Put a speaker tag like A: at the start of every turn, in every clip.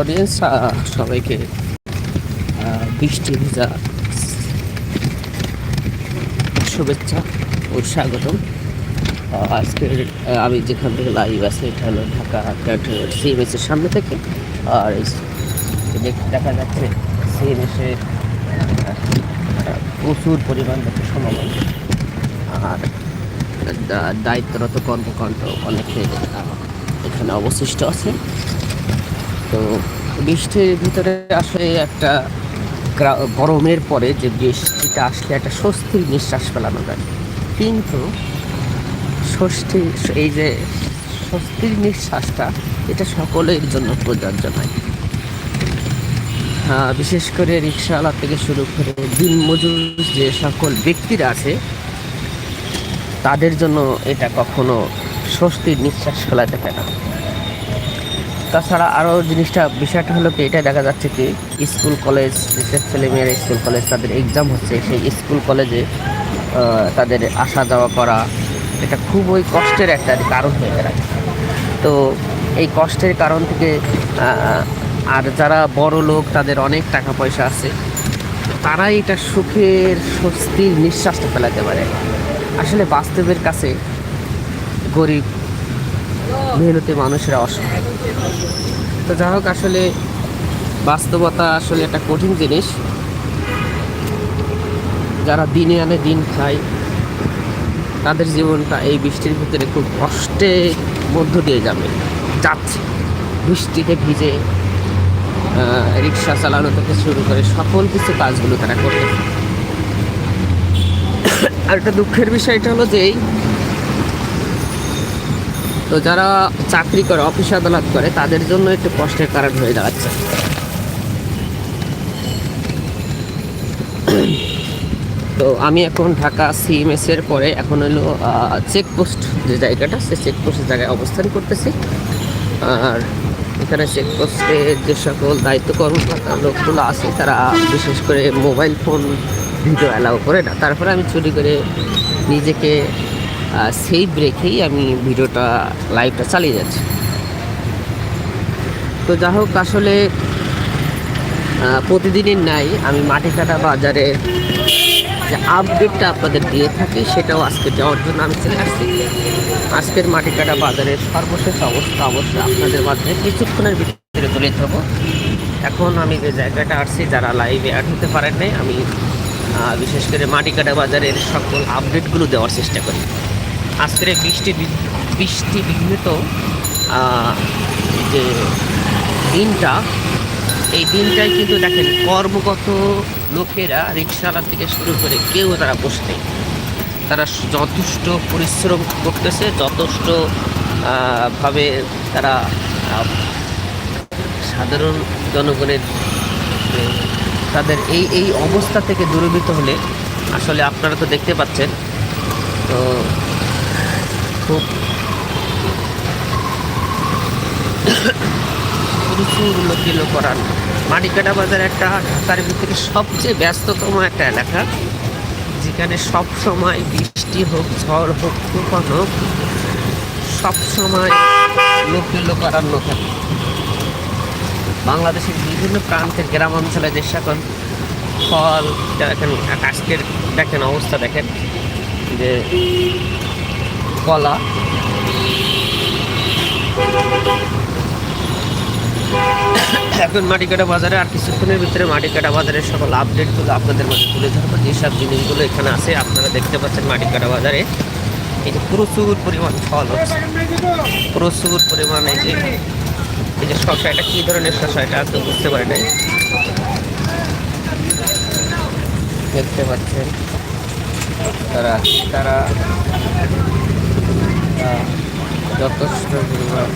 A: Audience সবাইকে বৃষ্টি ভেজা শুভেচ্ছা ও স্বাগতম। আজকের আমি যেখান থেকে লাইভ আছে, এটা হলো ঢাকা সিএমএস এর সামনে থেকে। আর দেখা যাচ্ছে সিএমএস প্রচুর পরিমাণ একটা সমাগম। আর দায়িত্বরত কর্মকাণ্ড অনেকে এখানে অবশিষ্ট আছে তো বৃষ্টির ভিতরে আসলে একটা গরমের পরে যে বৃষ্টিটা আসলে একটা স্বস্তির নিঃশ্বাস ফেলানো যায়। কিন্তু ষষ্ঠী এই যে স্বস্তির নিঃশ্বাসটা এটা সকলের জন্য প্রযোজ্য নয়। হ্যাঁ, বিশেষ করে রিক্সাওয়ালা থেকে শুরু করে দিনমজুর যে সকল ব্যক্তিরা আছে তাদের জন্য এটা কখনো স্বস্তির নিঃশ্বাস ফেলাতে পারে না। তাছাড়া আরও জিনিসটা, বিষয়টা হলো কি এটা দেখা যাচ্ছে কি, স্কুল, কলেজ, বিশেষ ছেলেমেয়েরা স্কুল, কলেজ, তাদের এক্সাম হচ্ছে, সেই স্কুল, কলেজে তাদের আসা যাওয়া করা, এটা খুবই কষ্টের একটা কারণ হয়ে দাঁড়ায়। তো এই কষ্টের কারণ থেকে আর যারা বড় লোক, তাদের অনেক টাকা পয়সা আছে, তারাই এটা সুখের, স্বস্তির নিঃশ্বাসটা ফেলাতে পারে। আসলে বাস্তবের কাছে গরিব মেহনতি মানুষেরা অসহায়। তো যাই হোক, আসলে বাস্তবতা আসলে একটা কঠিন জিনিস। যারা দিনে আনে দিন খায়, তাদের জীবনটা এই বৃষ্টির ভিতরে খুব কষ্টে মধ্য দিয়ে যাবে। যাচ্ছে বৃষ্টিতে ভিজে রিক্সা চালানো থেকে শুরু করে সকল কিছু কাজগুলো তারা করতে আর একটা দুঃখের বিষয়টা হলো যে তো যারা চাকরি করে, অফিস আদালত করে, তাদের জন্য একটু কষ্টের কারণ হয়ে দাঁড়াচ্ছে। তো আমি এখন ঢাকা সিএমএস এর পরে এখন হলো চেকপোস্ট যে জায়গাটা সে চেকপোস্টের জায়গায় অবস্থান করতেছি। আর এখানে চেকপোস্টে যে সকল দায়িত্ব কর্মকর্তা লোকগুলো আছে, তারা বিশেষ করে মোবাইল ফোন ভিডিও অ্যালাউ করে না। তারপরে আমি চুরি করে নিজেকে সেভ রেখেই আমি ভিডিওটা লাইভটা চালিয়ে যাচ্ছি। তো যা হোক, আসলে প্রতিদিনের নাই আমি মাটি কাটা বাজারে যে আপডেটটা আপনাদের দিয়ে থাকি, সেটাও আজকে দেওয়ার জন্য আমি চলে আসছি। আজকের মাটি কাটা বাজারের সর্বশেষ অবস্থা অবশ্যই আপনাদের মাধ্যমে কিছুক্ষণের ভিতরে তুলে ধরবো। এখন আমি যে জায়গাটা আসছি, যারা লাইভে অ্যাড হতে পারেন নাই, আমি বিশেষ করে মাটি কাটা বাজারের সকল আপডেটগুলো দেওয়ার চেষ্টা করি। এই বৃষ্টি বৃষ্টি বিঘ্নিত যে দিনটা, এই দিনটাই কিন্তু দেখেন কর্মগত লোকেরা রিক্সাওয়ালা থেকে শুরু করে কেউ তারা বসে নেই। তারা যথেষ্ট পরিশ্রম করতেছে, যথেষ্ট ভাবে তারা সাধারণ জনগণের তাদের এই এই অবস্থা থেকে দূরীভূত হলে আসলে আপনারা তো দেখতে পাচ্ছেন। তো খুব প্রচুর লোকিলো করার। মাটিকাটা বাজার একটা ঢাকার ভিতরে সবচেয়ে ব্যস্ততম একটা এলাকা, যেখানে সব সময় বৃষ্টি হোক, ঝড় হোক, তুফান হোক সব সময় লোক। বাংলাদেশের বিভিন্ন প্রান্তের গ্রাম অঞ্চলে যে সকল ফল, দেখেন, আজকের দেখেন অবস্থা দেখেন, যে কলা। এখন মাটি কাটা বাজারে আর কিছুক্ষণের ভিতরে মাটি কাটা বাজারের সকল আপডেটগুলো আপনাদের মাঝে তুলে ধরবো। যেসব জিনিসগুলো এখানে আছে, আপনারা দেখতে পাচ্ছেন মাটি কাটা বাজারে। এই যে প্রচুর পরিমাণ ফল হচ্ছে। প্রচুর পরিমাণ এই যে এই যে শশা কী ধরনের শশা এটা তো বুঝতে পারি নাই। দেখতে পাচ্ছেন তারা তারা যথেষ্ট পরিমাণ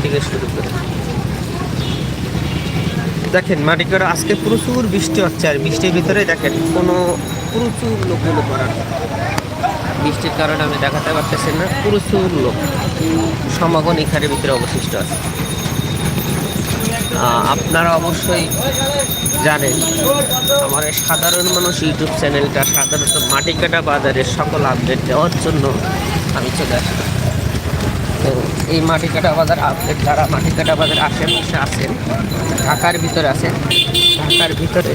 A: থেকে শুরু করে দেখেন মাটিকার আজকে প্রচুর বৃষ্টি হচ্ছে, আর বৃষ্টির ভিতরে দেখেন, কোনো প্রচুর লোকগুলো করার বৃষ্টির কারণে আমি দেখাতে পারতেছি না, প্রচুর লোক। সমাগম এখানের ভিতরে অবশিষ্ট আছে। আপনারা অবশ্যই জানেন, আমার এই সাধারণ মানুষ ইউটিউব চ্যানেলটা সাধারণত মাটি কাটা বাজারের সকল আপডেট দেওয়ার জন্য আমি চলে আসি। তো এই মাটি কাটা বাজার আপডেট যারা মাটি কাটা বাজার আশেপাশে আছেন, ঢাকার ভিতরে আছেন, ঢাকার ভিতরে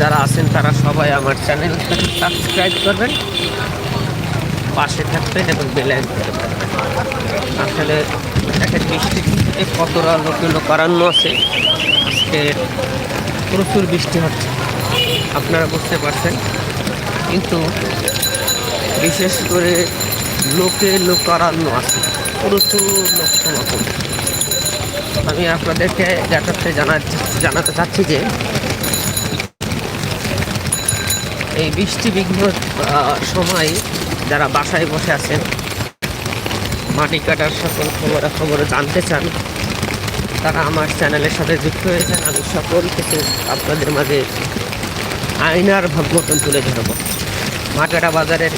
A: যারা আছেন, তারা সবাই আমার চ্যানেলটাকে সাবস্ক্রাইব করবেন, পাশে থাকবেন এবং বেলাইন করবেন আসলে বৃষ্টি থেকে কতটা লোকে লোকারণ্য আছে, আজকে প্রচুর বৃষ্টি হচ্ছে। আপনারা বুঝতে পারছেন। কিন্তু বিশেষ করে লোকে লোকারণ্য আছে, প্রচুর লোক সমাগম। আমি আপনাদেরকে দেখাতে জানা জানাতে চাচ্ছি যে, এই বৃষ্টি বিঘ্ন সময় যারা বাসায় বসে আছেন মাটি কাটার সকল খবর খবর জানতে চান, তারা আমার চ্যানেলের সাথে যুক্ত হয়েছেন। আমি সকল কিছু আপনাদের মাঝে আয়নার ভাব মতন তুলে ধরব। মাটাটা বাজারের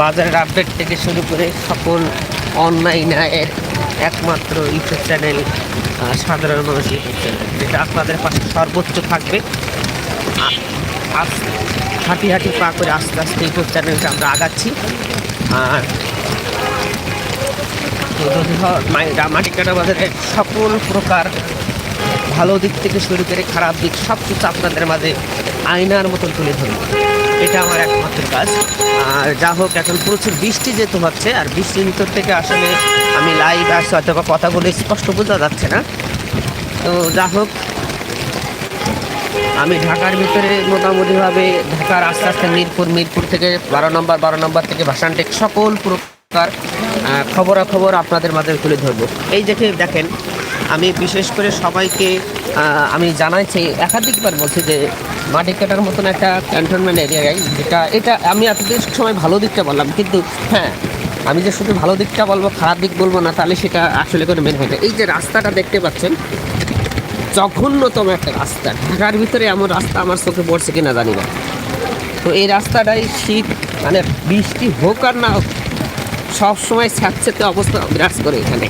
A: বাজারের আপডেট থেকে শুরু করে সকল অনলাইনের একমাত্র ইউটিউব চ্যানেল সাধারণ মানুষ ইউটিউব চ্যানেল। যেটা আপনাদের পাশে সর্বোচ্চ থাকবে। হাঁটি হাঁটি পা করে আস্তে আস্তে ইউটিউব চ্যানেলটা আমরা আগাচ্ছি। আর হয় মাটি কাটা সকল প্রকার ভালো দিক থেকে শুরু করে খারাপ দিক সব কিছু আপনাদের মাঝে আয়নার মতন তুলে ধরব। এটা আমার একমাত্র কাজ। আর যা হোক, এখন প্রচুর বৃষ্টি যেহেতু হচ্ছে, আর বৃষ্টির ভিতর থেকে আসলে আমি লাইভ আসছি, হয়তো কথাগুলো স্পষ্ট বোঝা যাচ্ছে না। তো যা হোক, আমি ঢাকার ভিতরে মোটামুটিভাবে ঢাকার আস্তে আস্তে মিরপুর মিরপুর থেকে বারো নম্বর বারো নম্বর থেকে ভাসানটেক সকল প্রকার খবরাখবর আপনাদের মাঝে তুলে ধরবো। এই দেখে দেখেন, আমি বিশেষ করে সবাইকে আমি জানাইছি, একাধিকবার বলছি যে মাটি কাটার মতন একটা ক্যান্টনমেন্ট এরিয়ায় যেটা এটা আমি এতদিন সময় ভালো দিকটা বললাম, কিন্তু হ্যাঁ আমি যে শুধু ভালো দিকটা বলব, খারাপ দিক বলব না, তাহলে সেটা আসলে করে মেন না। এই যে রাস্তাটা দেখতে পাচ্ছেন, জঘন্যতম একটা রাস্তা। ঢাকার ভিতরে এমন রাস্তা আমার চোখে পড়ছে কিনা জানি না। তো এই রাস্তাটাই শীত মানে বৃষ্টি হোক আর না হোক সবসময় স্যাঁতস্যাঁতে অবস্থা বিরাজ করে এখানে।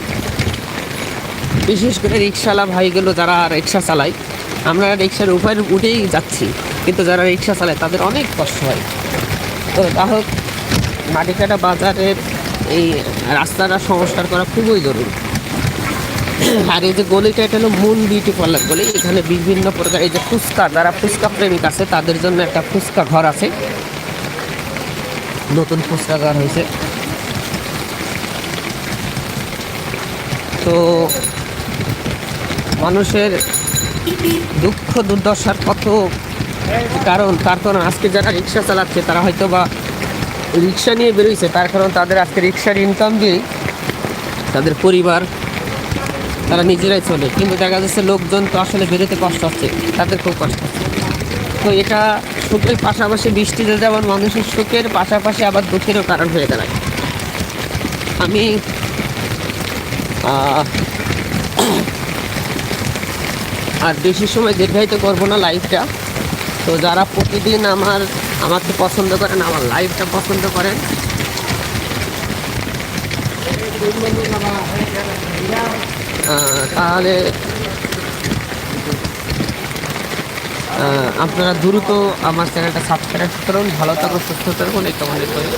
A: বিশেষ করে রিক্সাওয়ালা ভাইগুলো যারা রিক্সা চালায়, আমরা রিক্সার উপরে উঠেই যাচ্ছি, কিন্তু যারা রিক্সা চালায় তাদের অনেক কষ্ট হয়। তো যা হোক, মাটিকাটা বাজারের এই রাস্তাটা সংস্কার করা খুবই জরুরি। আর এই যে গলিটা, এটা হলো মুন বিউটি পার্লার গলি, এখানে বিভিন্ন প্রকার এই যে ফুচকা, যারা ফুচকা প্রেমিক আছে, তাদের জন্য একটা ফুচকা ঘর আছে। নতুন ফুচকা ঘর হয়েছে। তো মানুষের দুঃখ দুর্দশার কত কারণ? তার কারণ আজকে যারা রিক্সা চালাচ্ছে, তারা হয়তো বা রিক্সা নিয়ে বেরোইছে। তার কারণ তাদের আজকে রিক্সার ইনকাম দিয়েই তাদের পরিবার, তারা নিজেরাই চলে। কিন্তু দেখা যাচ্ছে লোকজন তো আসলে বেরোতে কষ্ট হচ্ছে। তাদের খুব কষ্ট হচ্ছে। তো এটা সুখের পাশাপাশি বৃষ্টিতে যেমন মানুষের সুখের পাশাপাশি আবার দুঃখেরও কারণ হয়ে দাঁড়ায়। আমি আর বেশি সময় দীর্ঘায়িত করব না লাইভটা তো যারা প্রতিদিন আমার, আমাকে পছন্দ করেন, আমার লাইভটা পছন্দ করেন। তাহলে আপনারা দ্রুত আমার চ্যানেলটা সাবস্ক্রাইব করুন, ভালো থাকুন, সুস্থ থাকুন, এই কামনা করে।